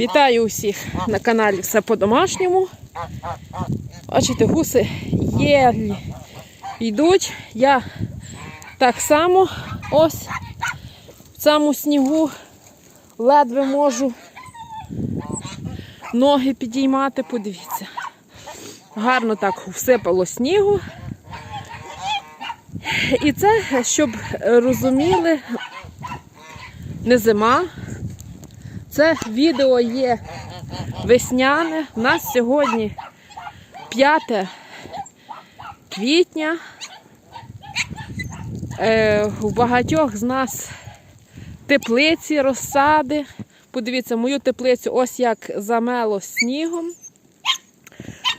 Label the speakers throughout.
Speaker 1: Вітаю усіх на каналі Все по-домашньому. Бачите, гуси є, йдуть. Я так само ось в цьому снігу ледве можу ноги підіймати. Подивіться. Гарно так всипало снігу. І це, щоб розуміли, не зима. Це відео є весняне. У нас сьогодні 5 квітня. Е, у багатьох з нас теплиці, розсади. Подивіться, мою теплицю ось як замело снігом.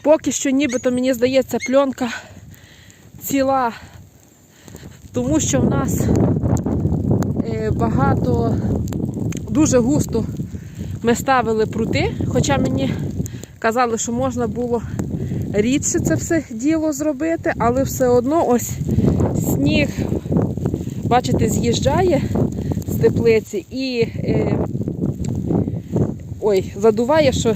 Speaker 1: Поки що, нібито, мені здається, пленка ціла, тому що в нас е, багато, дуже густо ми ставили прути, хоча мені казали, що можна було рідше це все діло зробити, але все одно ось сніг, бачите, з'їжджає з теплиці і е, ой, задуває, що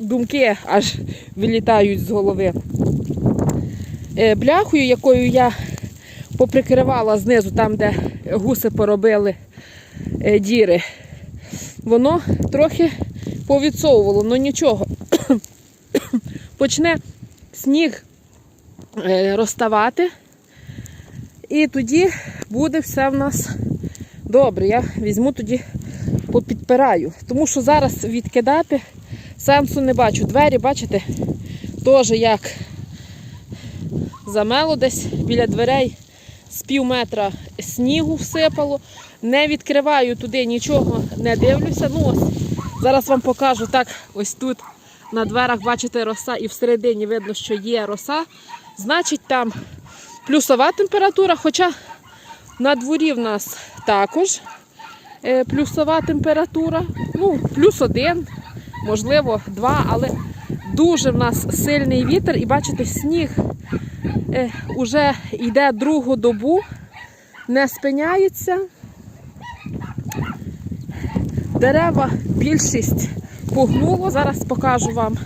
Speaker 1: думки аж вилітають з голови. Е, бляхою, якою я поприкривала знизу, там, де гуси поробили е, діри, воно трохи повідсовувало, ну нічого. Почне сніг е, розставати, і тоді буде все в нас добре. Я візьму тоді попідпираю. Тому що зараз відкидати сенсу не бачу. Двері, бачите, теж як замело десь біля дверей з пів метра снігу всипало. Не відкриваю туди нічого, не дивлюся. Ну ось, зараз вам покажу так, ось тут на дверах, бачите, роса, і всередині видно, що є роса. Значить, там плюсова температура, хоча на дворі в нас також е, плюсова температура. Ну, плюс один, можливо, два, але дуже в нас сильний вітер. І бачите, сніг е, уже йде другу добу, не спиняється. Дерева більшість погнуло. Зараз покажу вам.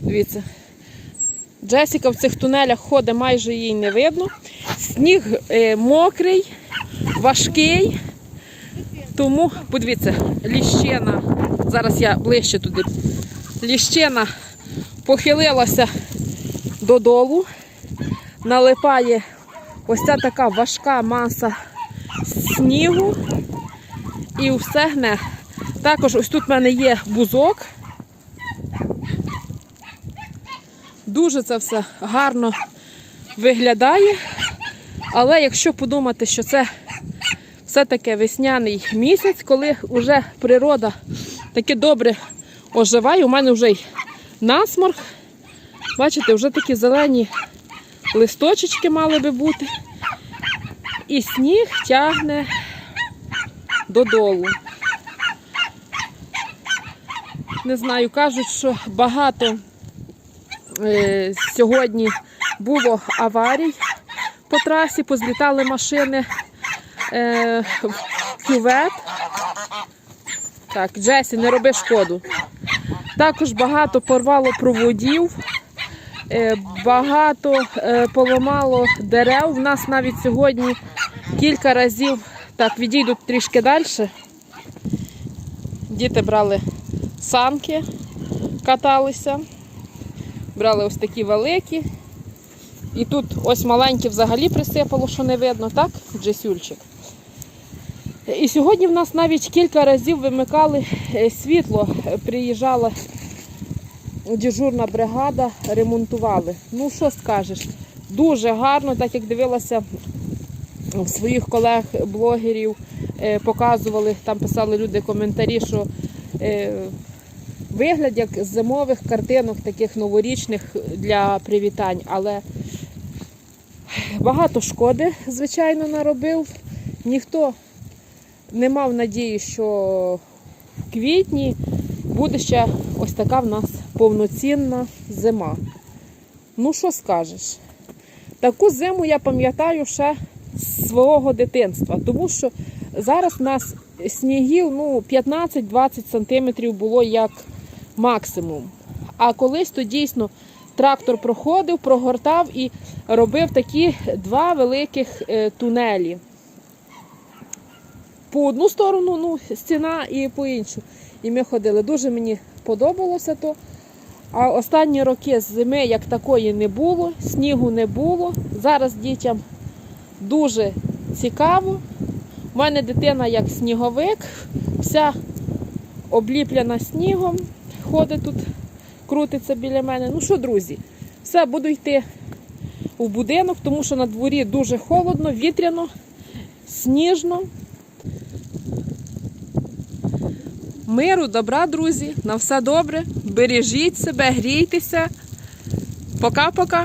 Speaker 1: Дивіться. Джесіка в цих тунелях ходить, майже її не видно. Сніг е, мокрий, важкий. Тому, подивіться, ліщина. Зараз я ближче туди. Ліщина похилилася додолу, налипає ось ця така важка маса снігу і все гне. Також ось тут в мене є бузок. Дуже це все гарно виглядає. Але якщо подумати, що це все-таки весняний місяць, коли вже природа таки добре оживає, у мене вже й насморк. Бачите, вже такі зелені листочечки мали би бути. І сніг тягне додолу. Не знаю, кажуть, що багато е, сьогодні було аварій по трасі, позлітали машини е, в кювет. Так, Джесі, не роби шкоду. Також багато порвало проводів, багато е, поламало дерев. У нас навіть сьогодні кілька разів так відійдуть трішки далі. Діти брали санки, каталися, брали ось такі великі. І тут ось маленькі взагалі присипало, що не видно, так, Джесюльчик? І сьогодні в нас навіть кілька разів вимикали е, світло. Приїжджала дежурна бригада, ремонтували. Ну, що скажеш? Дуже гарно, так як дивилася своїх колег-блогерів, е, показували, там писали люди коментарі, що е, вигляд як з зимових картинок, таких новорічних для привітань, але багато шкоди, звичайно, наробив. Ніхто не мав надії, що в квітні буде ще ось така в нас повноцінна зима. Ну, що скажеш? Таку зиму я пам'ятаю ще з свого дитинства, тому що зараз в нас снігів ну, 15-20 сантиметрів було як максимум. А колись то дійсно трактор проходив, прогортав і робив такі два великих е, тунелі. По одну сторону ну, стіна і по іншу. І ми ходили. Дуже мені подобалося то. А останні роки зими як такої не було, снігу не було. Зараз дітям дуже цікаво. У мене дитина як сніговик, вся обліплена снігом, ходить тут, крутиться біля мене. Ну що, друзі, все, буду йти у будинок, тому що на дворі дуже холодно, вітряно, сніжно. Миру, добра, друзі, на все добре. Бережіть себе, грійтеся. Пока-пока.